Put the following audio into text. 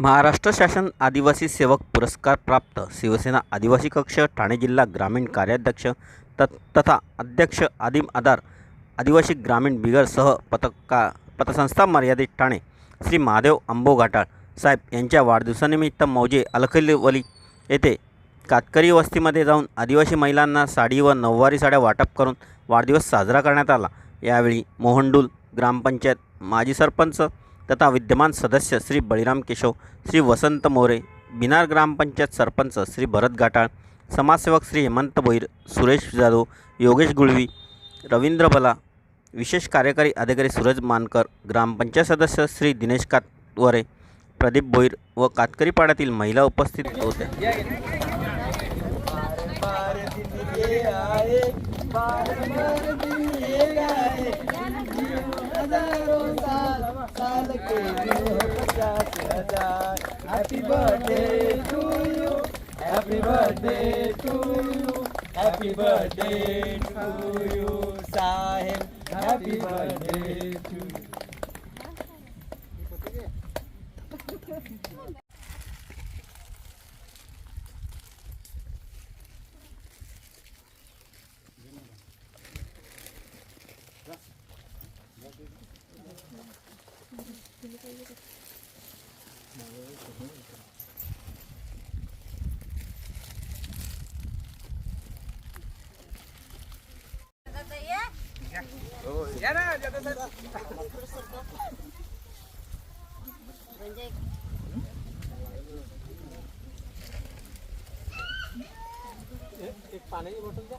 महाराष्ट्र शासन आदिवासी सेवक पुरस्कार प्राप्त शिवसेना आदिवासी कक्ष ठाणे जिल्हा ग्रामीण कार्याध्यक्ष त तथा अध्यक्ष आदिम आधार आदिवासी ग्रामीण बिगरसह पथका पतसंस्था मर्यादित ठाणे श्री महादेव आंबो घाटाळ साहेब यांच्या वाढदिवसानिमित्त मौजे अलखलीवली येथे कातकरी वस्तीमध्ये जाऊन आदिवासी महिलांना साडी व नऊवारी साड्या वाटप करून वाढदिवस साजरा करण्यात आला. यावेळी मोहनडूल ग्रामपंचायत माजी सरपंच तथा विद्यमान सदस्य श्री बळीराम केशव श्री वसंत मोरे बिनार ग्रामपंचायत सरपंच श्री भरत गाटाळ समाजसेवक श्री हेमंत भोईर सुरेश जाधव योगेश गुळवी रवींद्र भला विशेष कार्यकारी अधिकारी सूरज मानकर ग्रामपंचायत सदस्य श्री दिनेश कातवरे प्रदीप भोईर व कातकरी पाड्यातील महिला उपस्थित होत्या Happy birthday to you. Happy birthday to you. Happy birthday to you, Sahil. Happy birthday to you. एक पाण्याची बॉटल द्या.